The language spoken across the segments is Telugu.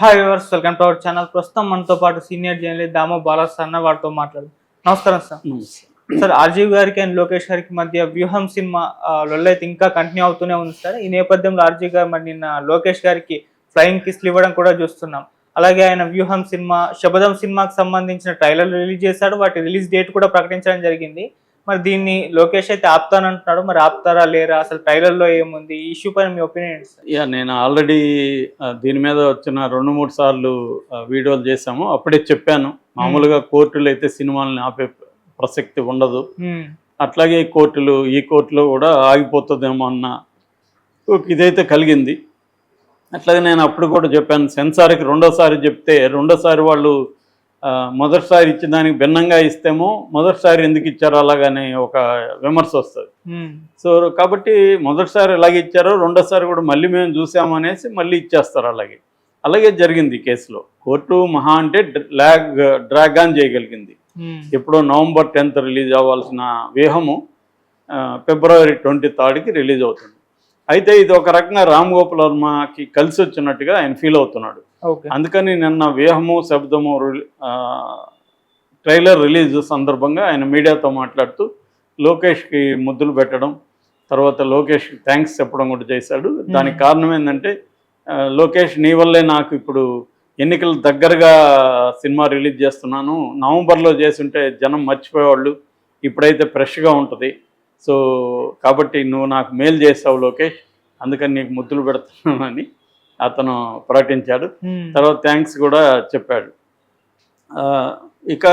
Hi viewers welcome to our channel. ప్రస్తుతం మనతో పాటు సీనియర్ జర్నలిస్ట్ దామో బాలాస్ అన్న వారితో మాట్లాడు నమస్కారం సార్. సార్ ఆర్జీవ్ గారికి అండ్ లోకేష్ గారికి మధ్య వ్యూహం సినిమా లొల్లైతే ఇంకా కంటిన్యూ అవుతూనే ఉంది సార్. ఈ నేపథ్యంలో ఆర్జీవ్ గారు మరి నిన్న లోకేష్ గారికి ఫ్లయింగ్ కిస్లు ఇవ్వడం కూడా చూస్తున్నాం. అలాగే ఆయన వ్యూహం సినిమా శబదం సినిమాకి సంబంధించిన ట్రైలర్ రిలీజ్ చేశాడు. వాటి రిలీజ్ డేట్ కూడా ప్రకటించడం జరిగింది. మరి దీన్ని లోకేష్ అయితే ఆపుతానంటున్నాడు. మరి ఆపుతారా లేరా? అసలు ట్రైలర్లో ఏముంది? ఈ ఇష్యూ పైన మీ ఒపీనియన్ యా నేను ఆల్రెడీ దీని మీద వచ్చిన రెండు మూడు సార్లు వీడియోలు చేశాము. అప్పుడే చెప్పాను. మామూలుగా కోర్టులు అయితే సినిమాలని ఆపే ప్రసక్తి ఉండదు. అట్లాగే కోర్టులు ఈ కోర్టులో కూడా ఆగిపోతుందేమో అన్న ఇదైతే కలిగింది. అట్లాగే నేను అప్పుడు కూడా చెప్పాను సెన్సార్కి రెండోసారి చెప్తే రెండోసారి వాళ్ళు మొదటిసారి ఇచ్చిన దానికి భిన్నంగా ఇస్తేమో మొదటిసారి ఎందుకు ఇచ్చారో అలాగనే ఒక విమర్శ వస్తుంది. సో కాబట్టి మొదటిసారి ఎలాగ ఇచ్చారో రెండోసారి కూడా మళ్ళీ మేము చూసాము అనేసి మళ్ళీ ఇచ్చేస్తారు అలాగే. అలాగే జరిగింది ఈ కేసులో. కోర్టు మహా అంటే డ్రాగ్ డ్రాగ్ ఆన్ చేయగలిగింది. ఎప్పుడో నవంబర్ టెన్త్ రిలీజ్ అవ్వాల్సిన వ్యూహము ఫిబ్రవరి ట్వంటీ థర్డ్కి రిలీజ్ అవుతుంది. అయితే ఇది ఒక రకంగా రామ్ గోపాల్ వర్మకి కలిసి వచ్చినట్టుగా ఆయన ఫీల్ అవుతున్నాడు. అందుకని నిన్న వ్యూహము శబ్దము ట్రైలర్ రిలీజ్ సందర్భంగా ఆయన మీడియాతో మాట్లాడుతూ లోకేష్కి ముద్దులు పెట్టడం తర్వాత లోకేష్కి థ్యాంక్స్ చెప్పడం కూడా చేశాడు. దానికి కారణం ఏంటంటే లోకేష్ నీ వల్లే నాకు ఇప్పుడు ఎన్నికలు దగ్గరగా సినిమా రిలీజ్ చేస్తున్నాను. నవంబర్లో చేస్తుంటే జనం మర్చిపోయేవాళ్ళు. ఇప్పుడైతే ఫ్రెష్గా ఉంటుంది. సో కాబట్టి నువ్వు నాకు మేలు చేసావు లోకేష్. అందుకని నీకు ముద్దులు పెడుతున్నానని అతను ప్రకటించాడు. తర్వాత థ్యాంక్స్ కూడా చెప్పాడు. ఇక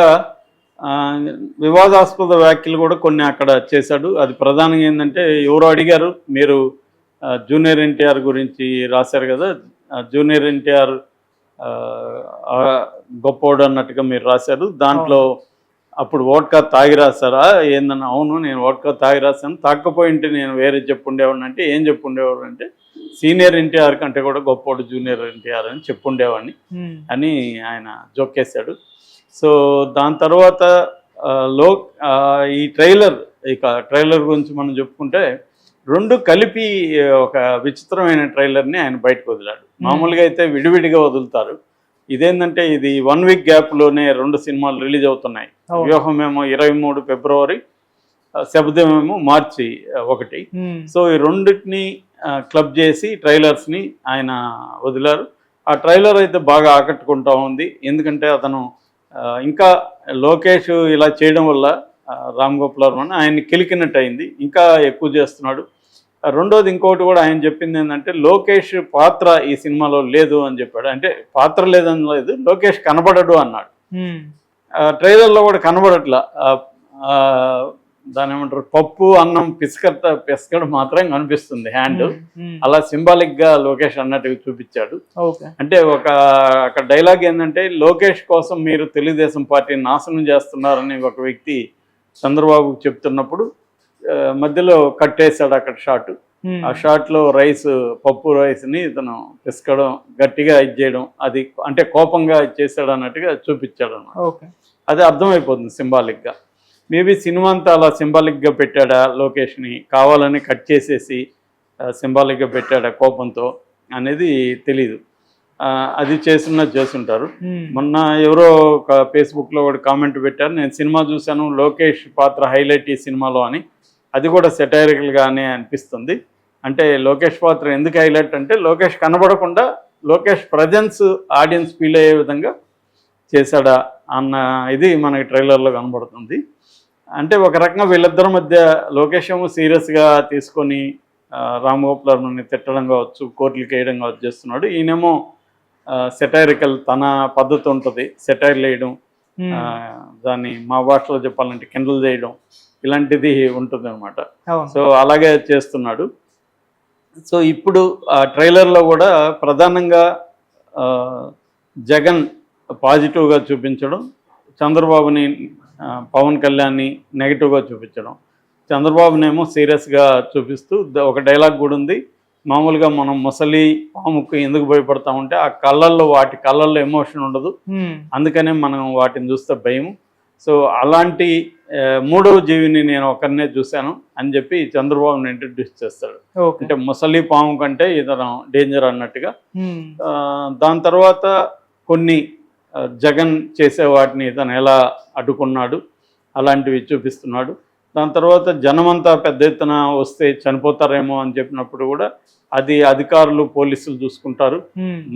వివాదాస్పద వ్యాఖ్యలు కూడా కొన్ని అక్కడ చేశాడు. అది ప్రధానంగా ఏంటంటే ఎవరో అడిగారు? మీరు జూనియర్ ఎన్టీఆర్ గురించి రాశారు కదా? జూనియర్ ఎన్టీఆర్ గొప్పోడు అన్నట్టుగా మీరు రాశారు. దాంట్లో అప్పుడు ఓట్కా తాగి రాశారా? ఏందన్నా అవును నేను ఓట్కా తాగి రాశాను. తాకపోయింటే నేను వేరే చెప్పుండేవాడిని అంటే ఏం చెప్పుండేవాడు అంటే సీనియర్ ఎన్టీఆర్ కంటే కూడా గొప్పోడు జూనియర్ ఎన్టీఆర్ అని చెప్పుండేవాడిని. అని ఆయన జోకేశాడు సో దాని తర్వాత లో ఈ ట్రైలర్ ఇక ట్రైలర్ గురించి మనం చెప్పుకుంటే రెండు కలిపి ఒక విచిత్రమైన ట్రైలర్ని ఆయన బయటకు వదిలాడు. మామూలుగా అయితే విడివిడిగా వదులుతారు. ఇదేంటంటే ఇది వన్ వీక్ గ్యాప్లోనే రెండు సినిమాలు రిలీజ్ అవుతున్నాయి. వ్యూహం ఏమో ఇరవై మూడు ఫిబ్రవరి ఆ, శబ్దం ఏమో మార్చి ఒకటి. సో ఈ రెండింటిని క్లబ్ చేసి ట్రైలర్స్ని ఆయన వదిలారు. ఆ ట్రైలర్ అయితే బాగా ఆకట్టుకుంటా ఉంది. ఎందుకంటే అతను ఇంకా లోకేష్ ఇలా చేయడం వల్ల రామ్ గోపాల్ వర్మని ఆయన్ని కిలికినట్టు అయింది ఇంకా ఎక్కువ చేస్తున్నాడు. రెండోది ఇంకోటి కూడా ఆయన చెప్పింది ఏంటంటే లోకేష్ పాత్ర ఈ సినిమాలో లేదు అని చెప్పాడు. అంటే పాత్ర లేదని లేదు లోకేష్ కనబడడు అన్నాడు. ఆ, ట్రైలర్లో కూడా కనబడట్లా. దాని ఏమంటారు? పప్పు అన్నం పిసకట పిసకడం మాత్రం కనిపిస్తుంది హ్యాండ్. అలా సింబాలిక్గా లోకేష్ అన్నట్టుగా చూపించాడు. అంటే ఒక అక్కడ డైలాగ్ ఏంటంటే లోకేష్ కోసం మీరు తెలుగుదేశం పార్టీని నాశనం చేస్తున్నారని ఒక వ్యక్తి చంద్రబాబుకు చెప్తున్నప్పుడు మధ్యలో కట్టేశాడు అక్కడ షాట్. ఆ షాట్లో రైస్ పప్పు రైస్ని ఇతను పిసకడం గట్టిగా ఇది చేయడం అది అంటే కోపంగా చేశాడు అన్నట్టుగా చూపించాడు అన్నమాట. అది అర్థమైపోతుంది సింబాలిక్గా మేబీ సినిమా అంతా అలా సింబాలిక్గా పెట్టాడా లోకేష్ని కావాలని కట్ చేసేసి సింబాలిక్గా పెట్టాడా కోపంతో అనేది తెలీదు. అది చేస్తున్నా చేస్తుంటారు మొన్న ఎవరో ఒక ఫేస్బుక్లో కూడా కామెంట్ పెట్టారు నేను సినిమా చూశాను లోకేష్ పాత్ర హైలైట్ ఈ సినిమాలో అని. అది కూడా సెటైరికల్ గానే అనిపిస్తుంది. అంటే లోకేష్ పాత్ర ఎందుకు హైలైట్ అంటే లోకేష్ కనబడకుండా లోకేష్ ప్రజెన్స్ ఆడియన్స్ ఫీల్ అయ్యే విధంగా చేశాడా అన్న ఇది మనకి ట్రైలర్లో కనబడుతుంది. అంటే ఒక రకంగా వీళ్ళిద్దరి మధ్య లోకేష్ ఏమో సీరియస్గా తీసుకొని ఆ, రామ్ గోపాల్ వర్మని తిట్టడం కావచ్చు కోర్టులకి వేయడం కావచ్చు చేస్తున్నాడు. ఈయనేమో సెటైరికల్ తన పద్ధతి ఉంటుంది సెటైర్లు వేయడం దాన్ని మా భాషలో చెప్పాలంటే కిండల్ చేయడం ఇలాంటిది ఉంటుంది అనమాట సో అలాగే చేస్తున్నాడు. సో ఇప్పుడు ఆ ట్రైలర్లో కూడా ప్రధానంగా జగన్ పాజిటివ్గా చూపించడం చంద్రబాబుని పవన్ కళ్యాణ్ని నెగిటివ్గా చూపించడం. చంద్రబాబునేమో సీరియస్గా చూపిస్తూ ఒక డైలాగ్ కూడా ఉంది. మామూలుగా మనం ముసలి పాముకు ఎందుకు భయపడతామంటే ఆ కళ్ళల్లో వాటి కళ్ళల్లో ఎమోషన్ ఉండదు. అందుకనే మనం వాటిని చూస్తే భయం సో అలాంటి మూడవ జీవిని నేను ఒకరినే చూశాను అని చెప్పి చంద్రబాబుని ఇంట్రడ్యూస్ చేస్తాడు. అంటే ముసలి పాము కంటే ఇతను డేంజర్ అన్నట్టుగా. దాని తర్వాత కొన్ని జగన్ చేసే వాటిని ఇతను ఎలా అడ్డుకున్నాడు అలాంటివి చూపిస్తున్నాడు. దాని తర్వాత జనమంతా పెద్ద ఎత్తున వస్తే చనిపోతారేమో అని చెప్పినప్పుడు కూడా అది అధికారులు పోలీసులు చూసుకుంటారు.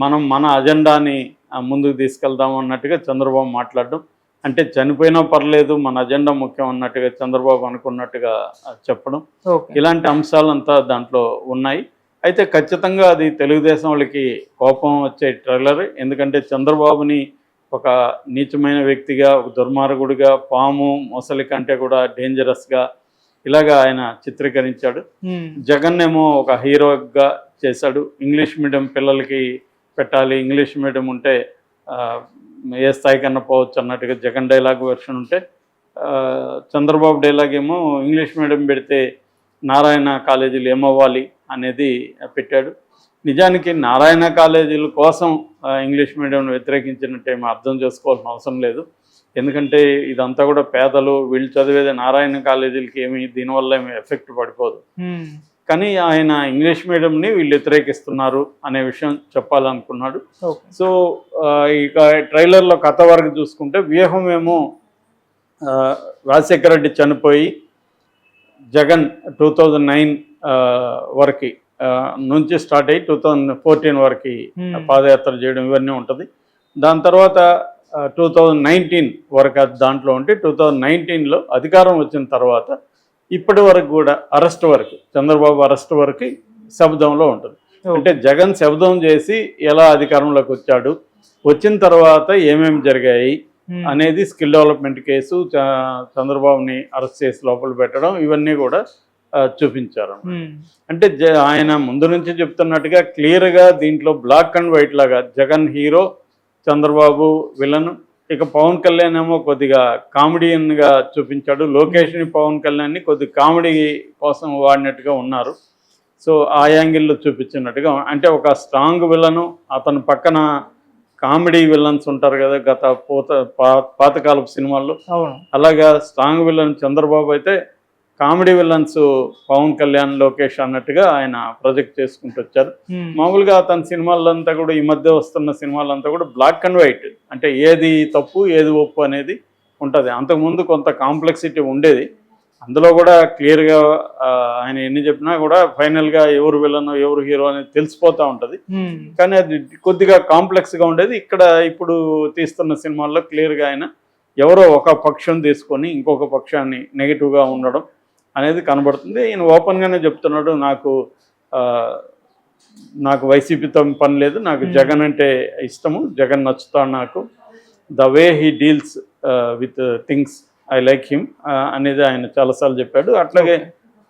మనం మన అజెండాని ముందుకు తీసుకెళ్దాం అన్నట్టుగా చంద్రబాబు మాట్లాడడం. అంటే చనిపోయినా పర్లేదు మన అజెండా ముఖ్యం అన్నట్టుగా చంద్రబాబు అనుకున్నట్టుగా చెప్పడం. ఇలాంటి అంశాలంతా దాంట్లో ఉన్నాయి. అయితే ఖచ్చితంగా అది తెలుగుదేశం వాళ్ళకి కోపం వచ్చే ట్రైలర్. ఎందుకంటే చంద్రబాబుని ఒక నీచమైన వ్యక్తిగా ఒక దుర్మార్గుడిగా పాము మొసలి కంటే కూడా డేంజరస్గా ఇలాగా ఆయన చిత్రీకరించాడు. జగన్ ఏమో ఒక హీరోగా చేశాడు. ఇంగ్లీష్ మీడియం పిల్లలకి పెట్టాలి. ఇంగ్లీష్ మీడియం ఉంటే ఏ స్థాయికన్నా పోవచ్చు అన్నట్టుగా జగన్ డైలాగ్ వెర్షన్ ఉంటే చంద్రబాబు డైలాగ్ ఏమో ఇంగ్లీష్ మీడియం పెడితే నారాయణ కాలేజీలు ఏమవ్వాలి అనేది పెట్టాడు. నిజానికి నారాయణ కాలేజీల కోసం ఇంగ్లీష్ మీడియం వ్యతిరేకించినట్టు అర్థం చేసుకోవాల్సిన అవసరం లేదు. ఎందుకంటే ఇదంతా కూడా పేదలు వీళ్ళు చదివేది నారాయణ కాలేజీలకి ఏమి దీనివల్ల ఏమి ఎఫెక్ట్ పడిపోదు. కానీ ఆయన ఇంగ్లీష్ మీడియంని వీళ్ళు వ్యతిరేకిస్తున్నారు అనే విషయం చెప్పాలనుకున్నాడు. సో ఇక ట్రైలర్లో కథ వరకు చూసుకుంటే వ్యూహం ఏమో రాజశేఖర రెడ్డి చనిపోయి జగన్ టూ థౌజండ్ నైన్ వరకు నుంచి స్టార్ట్ అయ్యి టూ థౌజండ్ ఫోర్టీన్ వరకు Hmm. పాదయాత్ర చేయడం ఇవన్నీ ఉంటుంది. దాని తర్వాత టూ థౌజండ్ నైన్టీన్ వరకు దాంట్లో ఉంటే టూ థౌజండ్ నైన్టీన్లో అధికారం వచ్చిన తర్వాత ఇప్పటి వరకు కూడా అరెస్ట్ వరకు చంద్రబాబు అరెస్ట్ వరకు శబ్దంలో ఉంటుంది. అంటే జగన్ శబ్దం చేసి ఎలా అధికారంలోకి వచ్చాడు వచ్చిన తర్వాత ఏమేమి జరిగాయి ఉమ్, అనేది స్కిల్ డెవలప్మెంట్ కేసు చంద్రబాబుని అరెస్ట్ చేసి లోపల పెట్టడం ఇవన్నీ కూడా చూపించారు అంటే ఆయన ముందు నుంచి చెప్తున్నట్టుగా క్లియర్గా దీంట్లో బ్లాక్ అండ్ వైట్ లాగా జగన్ హీరో చంద్రబాబు విలన్ ఇక పవన్ కళ్యాణ్ ఏమో కొద్దిగా కామెడియన్గా చూపించాడు. లోకేష్ని పవన్ కళ్యాణ్ని కొద్ది కామెడీ కోసం వాడినట్టుగా ఉన్నారు. సో ఆ యాంగిల్లో చూపించినట్టుగా అంటే ఒక స్ట్రాంగ్ విలను అతని పక్కన కామెడీ విలన్స్ ఉంటారు కదా గత పోత పాతకాలపు సినిమాల్లో. అలాగా స్ట్రాంగ్ విలన్ చంద్రబాబు అయితే కామెడీ విలన్స్ పవన్ కళ్యాణ్ లోకేష్ అన్నట్టుగా ఆయన ప్రొజెక్ట్ చేసుకుంటూ వచ్చారు. మామూలుగా అతని సినిమాలంతా కూడా ఈ మధ్య వస్తున్న సినిమాలంతా కూడా బ్లాక్ అండ్ వైట్ అంటే ఏది తప్పు ఏది ఒప్పు అనేది ఉంటుంది. అంతకుముందు కొంత కాంప్లెక్సిటీ ఉండేది. అందులో కూడా క్లియర్గా ఆయన ఎన్ని చెప్పినా కూడా ఫైనల్గా ఎవరు విలన్ ఎవరు హీరో అనేది తెలిసిపోతూ ఉంటుంది. కానీ అది కొద్దిగా కాంప్లెక్స్గా ఉండేది. ఇక్కడ ఇప్పుడు తీస్తున్న సినిమాల్లో క్లియర్గా ఆయన ఎవరో ఒక పక్షం తీసుకొని ఇంకొక పక్షాన్ని నెగిటివ్గా ఉండడం అనేది కనబడుతుంది. ఈయన ఓపెన్గానే చెప్తున్నాడు నాకు నాకు వైసీపీతో పని లేదు నాకు. జగన్ అంటే ఇష్టము జగన్ నచ్చుతాడు నాకు. The way he deals with things I like him అనేది ఆయన చాలాసార్లు చెప్పాడు. అట్లాగే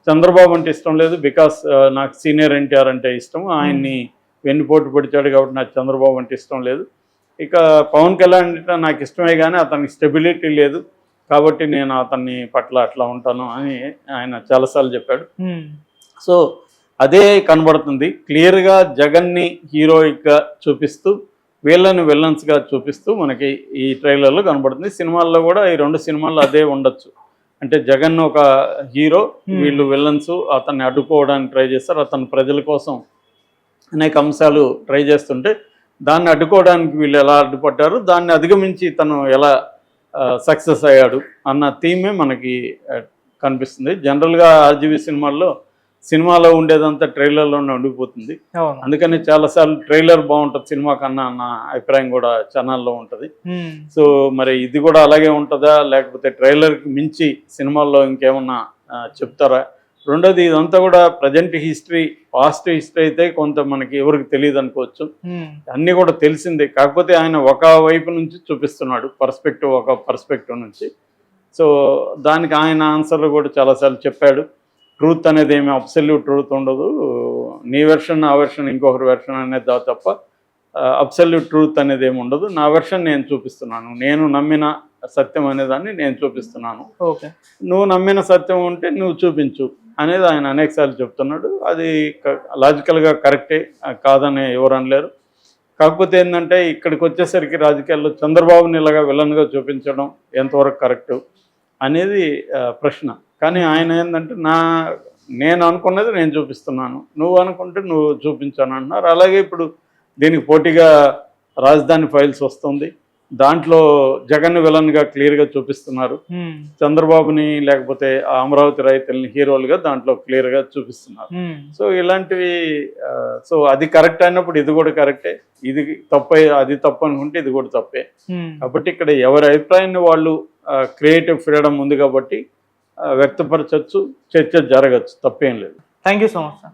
చంద్రబాబు అంటే ఇష్టం లేదు బికాస్ నాకు సీనియర్ ఎన్టీఆర్ అంటే ఇష్టం ఆయన్ని వెన్నుపోటు పడిచాడు కాబట్టి నాకు చంద్రబాబు అంటే ఇష్టం లేదు. ఇక పవన్ కళ్యాణ్ అంటే నాకు ఇష్టమే కానీ అతనికి స్టెబిలిటీ లేదు. కాబట్టి నేను అతన్ని పట్ల అట్లా ఉంటాను అని ఆయన చాలాసార్లు చెప్పాడు. సో అదే కనబడుతుంది. క్లియర్గా జగన్ని హీరోయిక్గా చూపిస్తూ వీళ్ళని విలన్స్గా చూపిస్తూ మనకి ఈ ట్రైలర్లో కనబడుతుంది. సినిమాల్లో కూడా ఈ రెండు సినిమాల్లో అదే ఉండొచ్చు. అంటే జగన్ ఒక హీరో. వీళ్ళు విలన్స్ అతన్ని అడ్డుకోవడానికి ట్రై చేస్తారు. అతను ప్రజల కోసం అనేక అంశాలు ట్రై చేస్తుంటే దాన్ని అడ్డుకోవడానికి వీళ్ళు ఎలా అడ్డుపడ్డారు దాన్ని అధిగమించి తను ఎలా సక్సెస్ అయ్యాడు అన్న థీమే మనకి కనిపిస్తుంది. జనరల్గా ఆర్జీవీ సినిమాల్లో సినిమాలో ఉండేదంతా ట్రైలర్లోనే ఉండిపోతుంది. అందుకని చాలాసార్లు ట్రైలర్ బాగుంటుంది సినిమా కన్నా అన్న అభిప్రాయం కూడా ఛానల్లో ఉంటుంది. సో మరి ఇది కూడా అలాగే ఉంటుందా? లేకపోతే ట్రైలర్కి మించి సినిమాల్లో ఇంకేమన్నా చెప్తారా? రెండోది ఇదంతా కూడా ప్రజెంట్ హిస్టరీ పాస్ట్ హిస్టరీ అయితే కొంత మనకి ఎవరికి తెలియదు అనుకోవచ్చు. అన్నీ కూడా తెలిసిందే. కాకపోతే ఆయన ఒక వైపు నుంచి చూపిస్తున్నాడు పర్స్పెక్టివ్ ఒక పర్స్పెక్టివ్ నుంచి. సో దానికి ఆయన ఆన్సర్లు కూడా చాలాసార్లు చెప్పాడు. ట్రూత్ అనేది ఏమి అబ్సల్యూట్ ట్రూత్ ఉండదు. నీ వెర్షన్ ఆ వెర్షన్ ఇంకొకరి వెర్షన్ అనేది దా తప్ప అబ్సల్యూట్ ట్రూత్ అనేది ఏమి ఉండదు. నా వెర్షన్ నేను చూపిస్తున్నాను. నేను నమ్మిన సత్యం అనేదాన్ని నేను చూపిస్తున్నాను. ఓకే. నువ్వు నమ్మిన సత్యం ఉంటే నువ్వు చూపించు. అనేది ఆయన అనేకసార్లు చెప్తున్నాడు. అది లాజికల్గా కరెక్టే కాదని ఎవరు అనలేరు. కాకపోతే ఏంటంటే ఇక్కడికి వచ్చేసరికి రాజకీయాల్లో చంద్రబాబుని ఇలాగా విలన్గా చూపించడం ఎంతవరకు కరెక్ట్ అనేది ప్రశ్న. కానీ ఆయన ఏంటంటే నా నేను అనుకున్నది నేను చూపిస్తున్నాను. నువ్వు అనుకుంటే నువ్వు చూపించాను అన్నారు అలాగే ఇప్పుడు దీనికి పోటీగా రాజధాని ఫైల్స్ వస్తుంది. దాంట్లో జగన్ విలన్గా క్లియర్గా చూపిస్తున్నారు. ఉమ్, చంద్రబాబుని లేకపోతే అమరావతి రైతుల్ని హీరోలుగా దాంట్లో క్లియర్గా చూపిస్తున్నారు. ఉమ్, సో ఇలాంటివి సో అది కరెక్ట్ అయినప్పుడు ఇది కూడా కరెక్టే. ఇది తప్పే అది తప్పు అనుకుంటే ఇది కూడా తప్పే. కాబట్టి ఇక్కడ ఎవరి అభిప్రాయాన్ని వాళ్ళు క్రియేటివ్ ఫ్రీడమ్ ఉంది కాబట్టి వ్యక్తపరచచ్చు చర్చ జరగచ్చు తప్పేం లేదు. Thank you so much